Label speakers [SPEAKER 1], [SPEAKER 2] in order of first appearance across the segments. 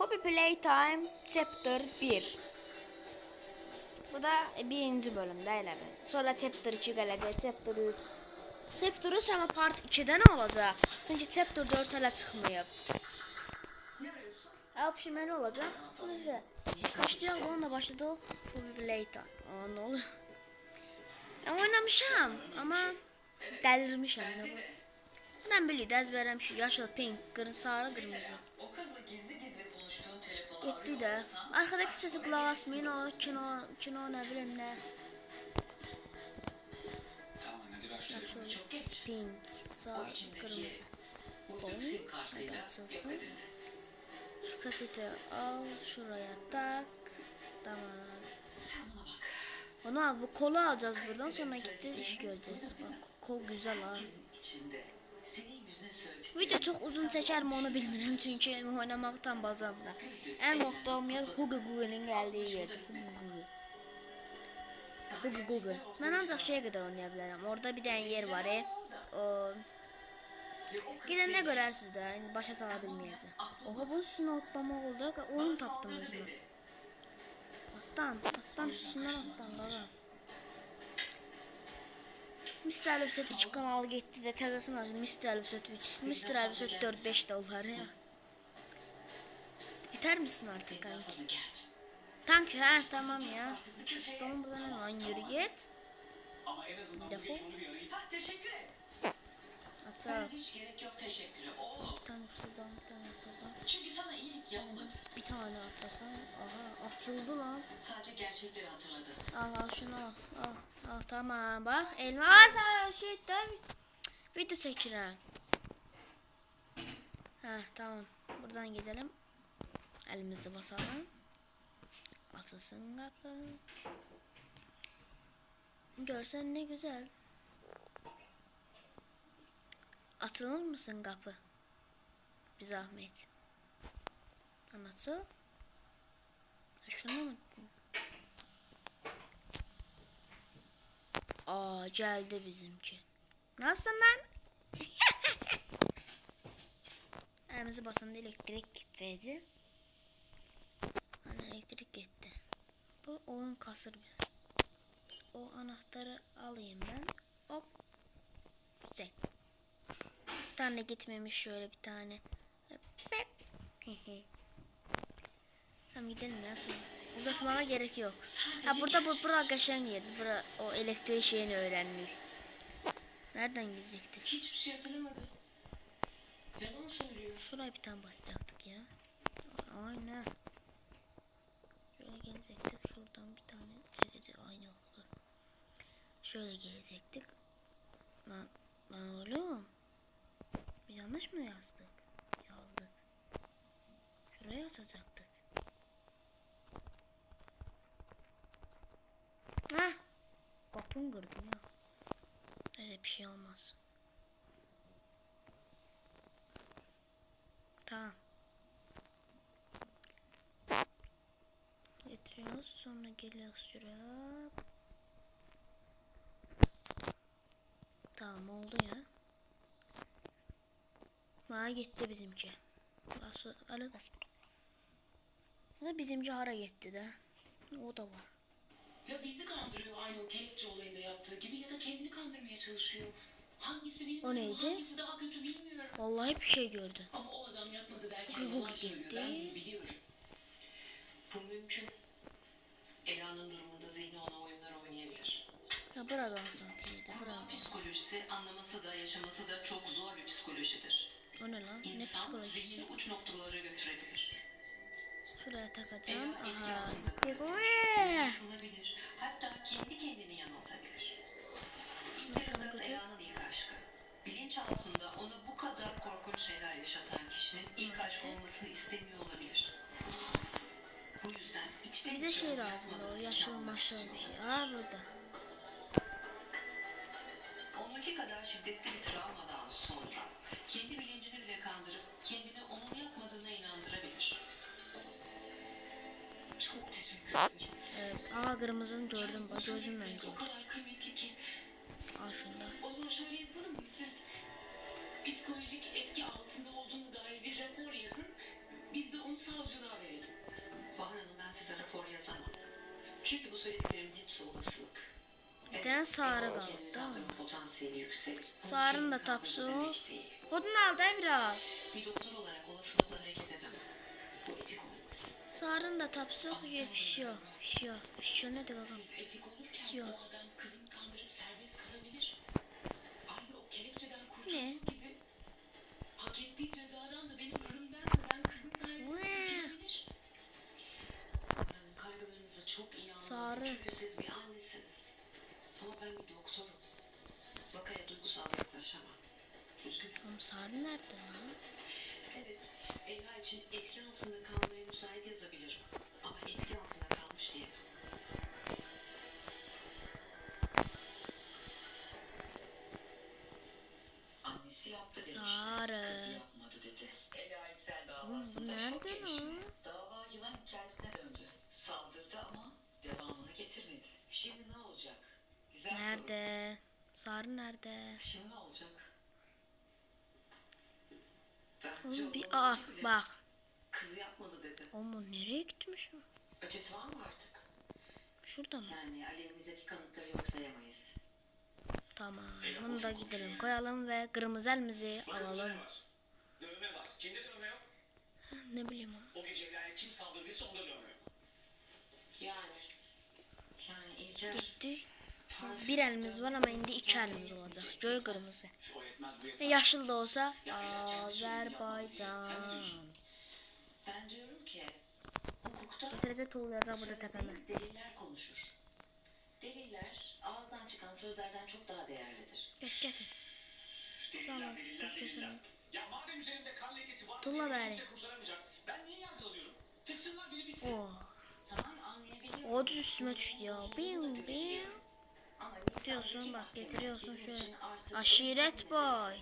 [SPEAKER 1] Poppy Playtime Chapter 1 Bu da birinci bölümde elə mi? Sonra Chapter 2 gələcək, Chapter 3 Chapter 3 amma part 2-dən olacaq. Çünki Chapter 4 hələ çıxmayıb. Hə, pişirməli olacaq. Neyse. Başlayalım, onunla başladıq. Poppy Playtime. Aa, nə oluyor? Ben oynamışam de bu. Ben biliyorum ezberlemişim. Yaşıl, pink, kırmızı, sarı, kırmızı. Gitti de. Arkadaki sesi kulak asmayın o kino, kino ne bileyim ne. Pink,
[SPEAKER 2] içindeki
[SPEAKER 1] kırmızı.
[SPEAKER 2] kartıyla
[SPEAKER 1] Hadi açılsın. Şu kaseti al şuraya tak. Tamam. Onu al bu kolu alacağız buradan sonra gideceğiz iş göreceğiz. Bak kol güzel ha. Video çok uzun çeker mi onu bilmirəm çünki oynamaktan bazamda. En qorxduğum yer Hugo Google'ın geldiği yerdir. Hugo Google. Hugo Google. Ben ancak şeye kadar oynayabilirim. Orada bir tane yer var. E. O Gidəndə görərsiniz də, indi başa sala. Oha, bunun üstünə atlamaq oldu. Oyun tapdım özümə. Atdan, atdan üstündən atdan qaqa. Mr. Alifset 2 kanalı getdi də təzəsini açdı. Mr. Alifset 3, Mr. Alifset 4, 5 də olar ya. Biter misin artık kanki? Tank ha tamam ya. İşte onun burada ne var? Yürü git. Defol.
[SPEAKER 2] teşekkür et.
[SPEAKER 1] Açar.
[SPEAKER 2] Hiç gerek yok teşekkürü oğlum.
[SPEAKER 1] Bir tane şuradan bir tane atlasam.
[SPEAKER 2] Çünkü sana iyilik yapmadı.
[SPEAKER 1] Bir tane atlasam. Aha açıldı lan.
[SPEAKER 2] Sadece gerçekleri hatırladı.
[SPEAKER 1] Al al şunu al. Al, al tamam bak elmas şey de video çekirəm. Ha tamam. Buradan gidelim. Elimizi basalım. Açılsın kapı. Görsen ne güzel. Açılır mısın kapı? Bir zahmet. Anası. Ha, Şunu mu? Aa geldi bizimki. Nasılsın lan? Elimizi basında elektrik gitseydi. Hani elektrik gitti. Bu oyun kasır biraz. O anahtarı alayım ben. Hop. Güzel. Tane gitmemiş şöyle bir tane. Tamam gidelim ya sonra. Uzatmana gerek yok. Ha burada bu bura geçen yerdi. Bura o elektrik şeyini öğrenmiyor. Nereden gidecektik?
[SPEAKER 2] Hiçbir şey hatırlamadı. Yalan söylüyor.
[SPEAKER 1] Şuraya bir tane basacaktık ya. Aynen. Şöyle gelecektik. Şuradan bir tane çekecek. Aynı oldu. Şöyle gelecektik. Lan, lan oğlum. Yanlış mı yazdık? Yazdık. Şuraya açacaktık. Hah. Kapını kırdım ya. Öyle bir şey olmaz. Tamam. Getiriyoruz sonra geliyoruz şuraya. Tamam oldu ya. Bana gitti bizimki. Öyle bas. Ya bizimki hara gitti de. O da var.
[SPEAKER 2] Ya bizi kandırıyor aynı o kelepçe olayında yaptığı gibi ya da kendini kandırmaya çalışıyor. Hangisi bilmiyorum.
[SPEAKER 1] O neydi?
[SPEAKER 2] Hangisi daha kötü bilmiyorum.
[SPEAKER 1] Vallahi bir şey gördü.
[SPEAKER 2] Ama o adam yapmadı derken yalan söylüyor. Ben bunu biliyorum. Bu mümkün. Ela'nın durumunda zihni ona oyunlar oynayabilir.
[SPEAKER 1] Ya buradan santiydi
[SPEAKER 2] Kurban psikolojisi anlaması da yaşaması da çok zor bir psikolojidir.
[SPEAKER 1] O ne lan? Ne psikolojisi?
[SPEAKER 2] uç noktalara götürebilir.
[SPEAKER 1] Şuraya takacağım. Aha.
[SPEAKER 2] Yanıltılabilir. Hatta kendi kendini yanıltabilir. Biraz Ela'nın ilk aşkı. Bilinç altında ona bu kadar korkunç şeyler yaşatan kişinin ilk aşk olmasını istemiyor olabilir. Bu yüzden içten
[SPEAKER 1] Bize şey lazım o yaşıl maşıl bir şey. Aa burada.
[SPEAKER 2] Onunki kadar şiddetli bir travmadan
[SPEAKER 1] Evet, aa kırmızını gördüm. Bak gözümle
[SPEAKER 2] O
[SPEAKER 1] gördüm. Al şunda.
[SPEAKER 2] O zaman şöyle yapalım mı? Siz psikolojik etki altında olduğuna dair bir rapor yazın.
[SPEAKER 3] Biz de onu savcılığa verelim.
[SPEAKER 2] Bahar Hanım ben size rapor yazamam. Çünkü bu söylediklerimin hepsi olasılık.
[SPEAKER 1] Sarı
[SPEAKER 2] Ego
[SPEAKER 1] kaldı,
[SPEAKER 2] potansiyeli yüksek.
[SPEAKER 1] Sarının da o.
[SPEAKER 2] değil.
[SPEAKER 1] Kodunu al da biraz.
[SPEAKER 2] Bir doktor
[SPEAKER 1] Sarın da tapsı ya fişiyor. Fişiyor. Fişiyor ne demek?
[SPEAKER 3] Siz etik olurken
[SPEAKER 1] Pisiyor.
[SPEAKER 3] o adam kızını kandırıp serbest kalabilir. Aynı o kelepçeden
[SPEAKER 1] Ne? Sarı.
[SPEAKER 2] Ama.
[SPEAKER 1] Oğlum sarı nerede lan?
[SPEAKER 2] Evet, Ela için etki altında kalmaya müsait yazabilirim. Ama etki altında kalmış diyemem. Annesi yaptı demiş.
[SPEAKER 1] Sarı.
[SPEAKER 3] Kızı yapmadı dedi. Ela Yüksel davasında gelişti.
[SPEAKER 1] lan?
[SPEAKER 3] Dava yılan hikayesine döndü. Saldırdı ama devamını getirmedi. Şimdi ne olacak? Güzel soru.
[SPEAKER 1] Nerede? Sarı nerede?
[SPEAKER 3] Şimdi ne olacak?
[SPEAKER 1] Oğlum bir
[SPEAKER 2] bile.
[SPEAKER 1] bak.
[SPEAKER 2] Kızı yapmadı dedi.
[SPEAKER 1] Oğlum nereye gitmiş o?
[SPEAKER 2] Ötesi mı artık?
[SPEAKER 1] Şurada mı?
[SPEAKER 2] Yani aleyhimizdeki kanıtları yok sayamayız.
[SPEAKER 1] Tamam. Bunu da gidelim koyalım ve kırmızı elimizi alalım.
[SPEAKER 4] dövme var. Kimde dövme yok?
[SPEAKER 1] Ne bileyim o.
[SPEAKER 4] O gece Ela'ya kim saldırdıysa onda dövme yok.
[SPEAKER 2] Yani. Yani İlker...
[SPEAKER 1] Gitti. Bir elimiz var ama şimdi iki elimiz olacak. Joy kırmızı. Yaşıl da olsa Azerbaycan.
[SPEAKER 2] Ben diyorum ki hukukta
[SPEAKER 1] Getirecek tuğlayacak burada tepeme.
[SPEAKER 2] söylediğiniz deliller konuşur. Deliller ağızdan çıkan sözlerden çok daha değerlidir.
[SPEAKER 1] Geç.
[SPEAKER 4] Deliller,
[SPEAKER 1] Tamam,
[SPEAKER 4] beni
[SPEAKER 1] bari.
[SPEAKER 4] Ben niye yargılanıyorum? Tıksınlar beni bitsin.
[SPEAKER 1] Oo.
[SPEAKER 2] Tamam anlayabiliyorum.
[SPEAKER 1] O da üstüme düştü ya. Bim bim. Diyorsun bak getiriyorsun şöyle. Aşiret boy.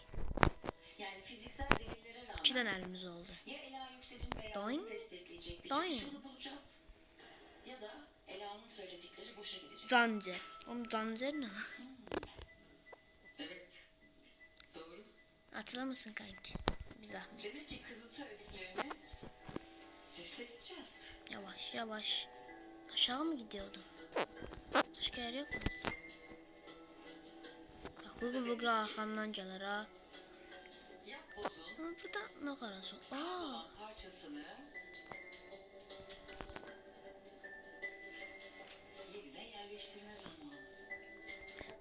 [SPEAKER 2] Yani fiziksel delillere rağmen
[SPEAKER 1] İki tane elimiz oldu.
[SPEAKER 2] ya Ela Yüksel'in beyanını destekleyecek bir
[SPEAKER 1] Doing.
[SPEAKER 2] çıkış yolu bulacağız. Ya da Ela'nın söyledikleri boşa gidecek.
[SPEAKER 1] Cancer. Oğlum Cancer ne lan?
[SPEAKER 3] Evet. Doğru.
[SPEAKER 1] Atılır mısın kanki? Bir zahmet.
[SPEAKER 3] Ki kızın söylediklerini
[SPEAKER 2] Destekleyeceğiz.
[SPEAKER 1] Yavaş yavaş. Aşağı mı gidiyordun? Başka yer yok mu? Bugün bugün arkamdan gelir ha. Ama burada ne kadar zor. Aa,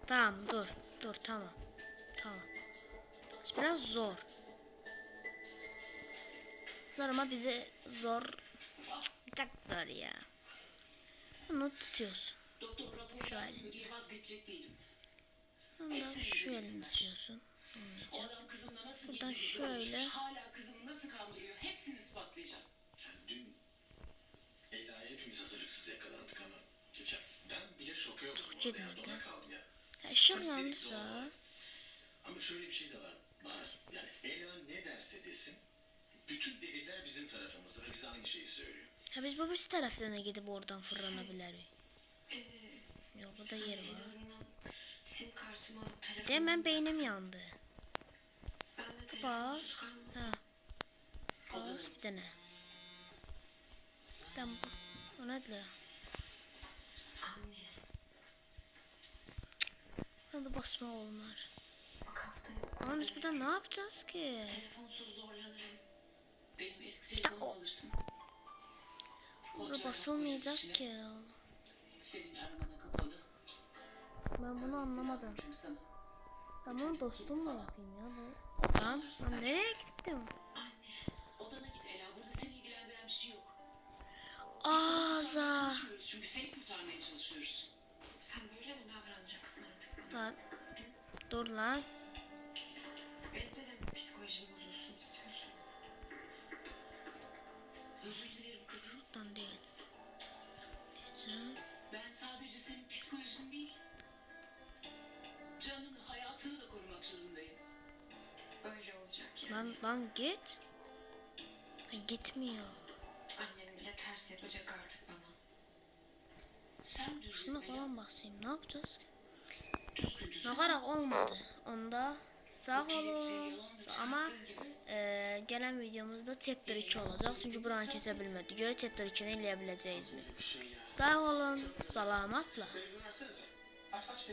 [SPEAKER 1] tamam dur. Dur tamam. Tamam. Biraz zor. Zor ama bize zor. Çok zor ya. Bunu tutuyorsun.
[SPEAKER 3] doktor rapor
[SPEAKER 1] Şöyle.
[SPEAKER 3] vazgeçecek değilim.
[SPEAKER 1] Da şu elini tutuyorsun. Olmayacak. Buradan şöyle.
[SPEAKER 3] hala kızımı nasıl kandırıyor hepsini ispatlayacağım.
[SPEAKER 4] Sen dün Ela'ya hepimiz hazırlıksız yakalandık ama ben bile şoke oldum.
[SPEAKER 1] Çok ciddi
[SPEAKER 4] Orada ya, ya.
[SPEAKER 1] Yandıysa.
[SPEAKER 4] Ama şöyle bir şey de var. Var. Yani Ela ne derse desin bütün deliller bizim tarafımızda ve bize aynı şeyi söylüyor.
[SPEAKER 1] Ha biz bu birisi taraflarına gidip oradan fırlanabiliriz.
[SPEAKER 2] Ee,
[SPEAKER 1] Yok burada yer
[SPEAKER 2] en
[SPEAKER 1] var.
[SPEAKER 2] Sim kartıma telefonumu
[SPEAKER 1] Hemen beynim yandı.
[SPEAKER 2] Ben de telefonsuz
[SPEAKER 1] Bas. Ha. Bas bir tane. Tamam. O ne diyor?
[SPEAKER 2] Anne.
[SPEAKER 1] Hadi basma onlar.
[SPEAKER 2] Bak haftaya
[SPEAKER 1] Ama biz burada ne yapacağız ki?
[SPEAKER 2] telefonsuz zorlanırım.
[SPEAKER 3] Benim eski telefonumu alırsın.
[SPEAKER 1] Burada basılmayacak ki.
[SPEAKER 3] Senin kapalı.
[SPEAKER 1] Ben bunu anlamadım. Ben bunu dostumla yapayım ya. Bu. Lan, lan nereye gittim?
[SPEAKER 3] Odana git Ela. Burada seni ilgilendiren bir şey yok. Çalışıyoruz çünkü seni kurtarmaya çalışıyoruz.
[SPEAKER 2] Sen böyle mi davranacaksın artık?
[SPEAKER 1] Lan. Dur lan.
[SPEAKER 2] Evde de mi bozulsun istiyorsun?
[SPEAKER 3] Özür dilerim kızım.
[SPEAKER 1] Buradan değil. Geçen.
[SPEAKER 3] Ben sadece senin psikolojin değil, zorundayım.
[SPEAKER 2] Böyle olacak yani.
[SPEAKER 1] Lan lan git. Ha, gitmiyor.
[SPEAKER 2] Annem bile ters yapacak artık bana.
[SPEAKER 3] Sen
[SPEAKER 1] Şuna falan basayım. Ne yapacağız? Nakarak olmadı. Onda sağ olun.
[SPEAKER 3] yalanla
[SPEAKER 1] Ama Ee, gələn videomuzda chapter 2 olacaq. Çünki buranı keçə bilmədik. Görə chapter 2-ni eləyə biləcəyizmi? Sağ olun, salamatla.
[SPEAKER 4] Aç aç.